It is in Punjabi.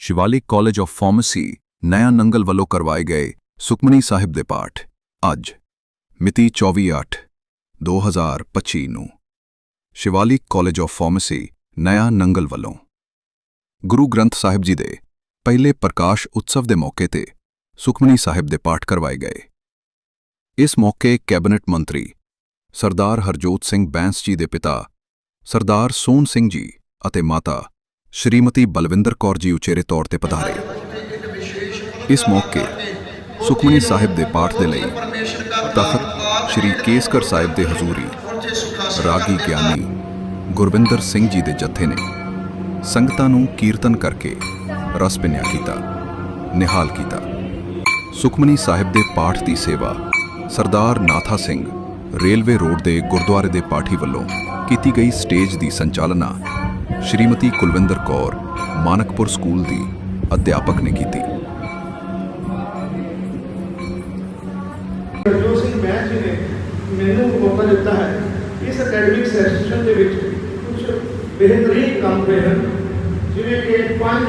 Shivalik college of pharmacy Naya Nangal ਵੱਲੋਂ ਕਰਵਾਏ ਗਏ ਸੁਖਮਨੀ ਸਾਹਿਬ ਦੇ ਪਾਠ ਅੱਜ ਮਿਤੀ 24/8/2025 ਨੂੰ Shivalik college of pharmacy Naya Nangal ਵੱਲੋਂ ਗੁਰੂ ਗ੍ਰੰਥ ਸਾਹਿਬ ਜੀ ਦੇ ਪਹਿਲੇ ਪ੍ਰਕਾਸ਼ ਉਤਸਵ ਦੇ ਮੌਕੇ ਤੇ ਸੁਖਮਨੀ ਸਾਹਿਬ ਦੇ ਪਾਠ ਕਰਵਾਏ ਗਏ ਇਸ ਮੌਕੇ ਕੈਬਨਿਟ ਮੰਤਰੀ ਸਰਦਾਰ ਹਰਜੋਤ ਸਿੰਘ ਬੈਂਸ ਜੀ ਦੇ ਪਿਤਾ ਸਰਦਾਰ ਸੋਹਣ ਸਿੰਘ ਜੀ ਅਤੇ ਮਾਤਾ ਸ਼੍ਰੀਮਤੀ ਬਲਵਿੰਦਰ ਕੌਰ ਜੀ ਉਚੇਰੇ ਤੌਰ ਤੇ ਪਧਾਰੇ। ਇਸ ਮੌਕੇ ਸੁਖਮਨੀ ਸਾਹਿਬ ਦੇ ਪਾਠ ਦੇ ਲਈ ਤਖਤ ਸ਼੍ਰੀ ਕੇਸਗੜ੍ਹ ਸਾਹਿਬ ਦੇ ਹਜ਼ੂਰੀ ਰਾਗੀ ਗਿਆਨੀ ਗੁਰਵਿੰਦਰ ਸਿੰਘ ਜੀ ਦੇ ਜਥੇ ਨੇ ਸੰਗਤਾਂ ਨੂੰ ਕੀਰਤਨ ਕਰਕੇ ਰਸ ਪਿੰਨਿਆ ਕੀਤਾ, ਨਿਹਾਲ ਕੀਤਾ। ਸੁਖਮਨੀ ਸਾਹਿਬ ਦੇ ਪਾਠ ਦੀ ਸੇਵਾ ਸਰਦਾਰ ਨਾਥਾ ਸਿੰਘ ਰੇਲਵੇ ਰੋਡ ਦੇ ਗੁਰਦੁਆਰੇ ਦੇ ਪਾਠੀ ਵੱਲੋਂ ਕੀਤੀ ਗਈ ਸਟੇਜ ਦੀ ਸੰਚਾਲਨਾ ਸ਼੍ਰੀਮਤੀ ਕੁਲਵਿੰਦਰ ਕੌਰ ਮਾਨਕਪੁਰ ਸਕੂਲ ਦੀ ਅਧਿਆਪਕ ਨੇ ਕੀਤੀ। ਜੋ ਸਿੰਘ ਮੈਂ ਜੀ ਨੇ ਮੈਨੂੰ ਮੌਕਾ ਦਿੱਤਾ ਹੈ, ਇਸ ਅਕੈਡਮਿਕ ਸੈਸ਼ਨ ਦੇ ਵਿੱਚ ਕੁਝ ਬਿਹਤਰੀਨ ਕੰਮ ਹੋਏ ਹਨ, ਜਿਵੇਂ ਕਿ ਪੰਜ